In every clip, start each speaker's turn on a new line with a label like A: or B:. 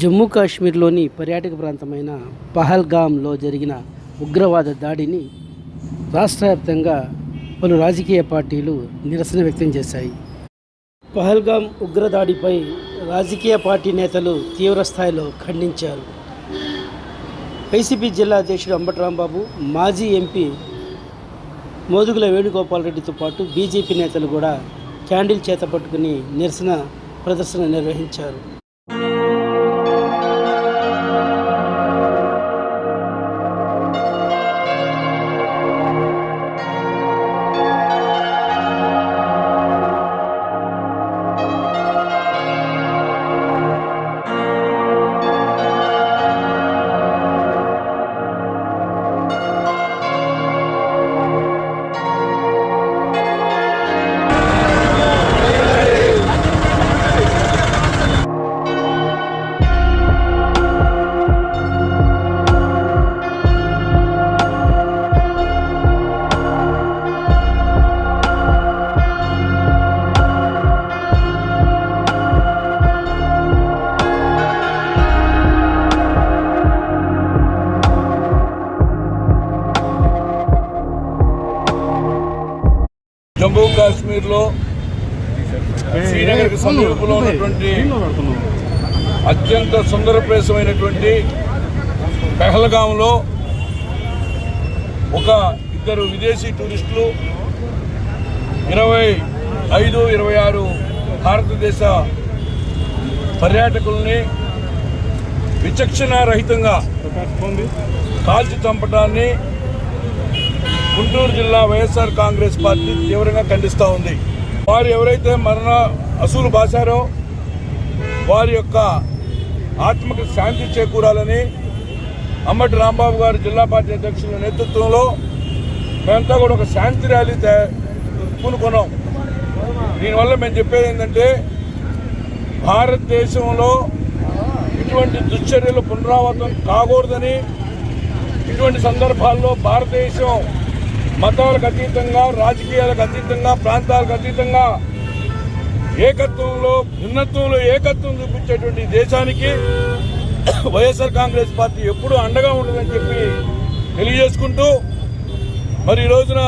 A: జమ్మూ కాశ్మీర్లోని పర్యాటక ప్రాంతమైన పహల్గామ్లో జరిగిన ఉగ్రవాద దాడిని రాష్ట్ర వ్యాప్తంగా పలు రాజకీయ పార్టీలు నిరసన వ్యక్తం చేశాయి. పహల్గామ్ ఉగ్రదాడిపై రాజకీయ పార్టీ నేతలు తీవ్రస్థాయిలో ఖండించారు. వైసీపీ జిల్లా అధ్యక్షుడు అంబటి రాంబాబు మాజీ ఎంపీ మోదుగుల వేణుగోపాల్ రెడ్డితో పాటు బీజేపీ నేతలు కూడా క్యాండిల్ చేత పట్టుకుని నిరసన ప్రదర్శన నిర్వహించారు.
B: జమ్మూ కాశ్మీర్లో శ్రీనగర్ సమీపంలో ఉన్నటువంటి అత్యంత సుందరప్రేసమైనటువంటి పెహల్గాంలో ఒక ఇద్దరు విదేశీ టూరిస్టులు ఇరవై ఐదు ఇరవై ఆరు భారతదేశ పర్యాటకుల్ని విచక్షణారహితంగా కాల్చి చంపడాన్ని గుంటూరు జిల్లా వైఎస్ఆర్ కాంగ్రెస్ పార్టీ తీవ్రంగా ఖండిస్తూ ఉంది. వారు ఎవరైతే మరణ అసూలు బాశారో వారి యొక్క ఆత్మకు శాంతి చేకూరాలని అమ్మటి రాంబాబు గారు జిల్లా పార్టీ అధ్యక్షుల నేతృత్వంలో మేమంతా కూడా ఒక శాంతి ర్యాలీ పూనుకున్నాం. దీనివల్ల మేము చెప్పేది ఏంటంటే భారతదేశంలో ఇటువంటి దుశ్చర్యలు పునరావృతం కాకూడదని ఇటువంటి సందర్భాల్లో భారతదేశం మతాలకు అతీతంగా రాజకీయాలకు అతీతంగా ప్రాంతాలకు అతీతంగా ఏకత్వంలో భిన్నత్వంలో ఏకత్వం చూపించేటువంటి దేశానికి వైఎస్ఆర్ కాంగ్రెస్ పార్టీ ఎప్పుడూ అండగా ఉండదని చెప్పి తెలియజేసుకుంటూ మరి ఈ రోజున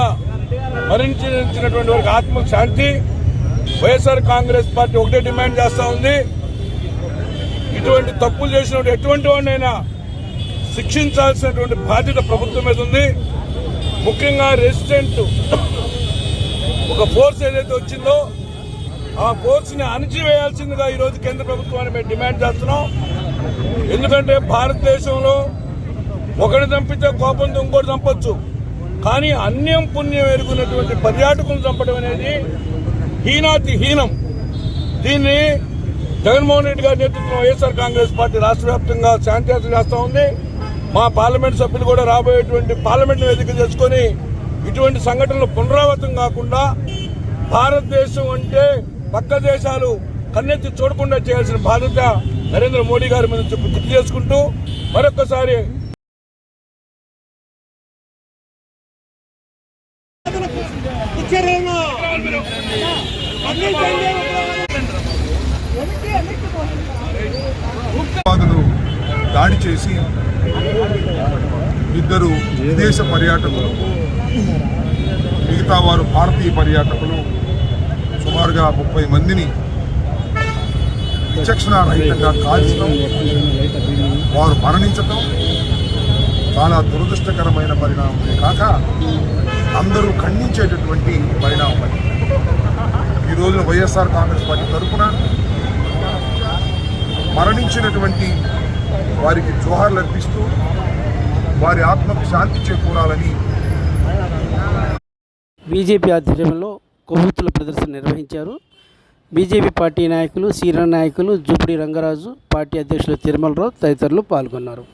B: మరణించినటువంటి వారికి ఆత్మ శాంతి వైఎస్ఆర్ కాంగ్రెస్ పార్టీ ఒకటే డిమాండ్ చేస్తూ ఉంది. ఇటువంటి తప్పులు చేసినటువంటి ఎటువంటి వాడినైనా శిక్షించాల్సినటువంటి బాధ్యత ప్రభుత్వం మీద ఉంది. ముఖ్యంగా రెసిడెంట్ ఒక ఫోర్స్ ఏదైతే వచ్చిందో ఆ ఫోర్స్ని అణిచివేయాల్సిందిగా ఈరోజు కేంద్ర ప్రభుత్వాన్ని మేము డిమాండ్ చేస్తున్నాం. ఎందుకంటే భారతదేశంలో ఒకటి చంపితే కోపంతో ఇంకోటి చంపొచ్చు. కానీ అన్యం పుణ్యం ఎరుగున్నటువంటి పర్యాటకులను చంపడం అనేది హీనాతి హీనం. దీన్ని జగన్మోహన్ రెడ్డి గారి నేతృత్వంలో వైఎస్ఆర్ కాంగ్రెస్ పార్టీ రాష్ట్ర వ్యాప్తంగా శాంతియాత్ర చేస్తూ ఉంది. మా పార్లమెంట్ సభ్యులు కూడా రాబోయేటువంటి పార్లమెంట్ వేదిక చేసుకొని ఇటువంటి సంఘటనలు పునరావృతం కాకుండా భారతదేశం అంటే పక్క దేశాలు కన్నెత్తి చూడకుండా చేయాల్సిన బాధ్యత నరేంద్ర మోడీ గారి మీద గుర్తు చేసుకుంటూ మరొకసారి
C: ఉగ్రవాదులు దాడి చేసి ఇద్దరు విదేశ పర్యాటకులు మిగతా వారు భారతీయ పర్యాటకులు సుమారుగా ముప్పై మందిని విచక్షణారహితంగా కాల్చడం వారు మరణించటం చాలా దురదృష్టకరమైన పరిణామమే కాక అందరూ ఖండించేటటువంటి పరిణామం ఈ రోజున వైఎస్ఆర్ కాంగ్రెస్ పార్టీ తరఫున మరణించినటువంటి వారికి జోహార్లు అర్పిస్తూ వారి ఆత్మకు శాంతి చేకూరాలని
A: బీజేపీ ఆధ్వర్యంలో కొవ్వొత్తుల ప్రదర్శన నిర్వహించారు. బీజేపీ పార్టీ నాయకులు సీనియర్ నాయకులు జూపిడి రంగరాజు పార్టీ అధ్యక్షులు తిరుమలరావు తదితరులు పాల్గొన్నారు.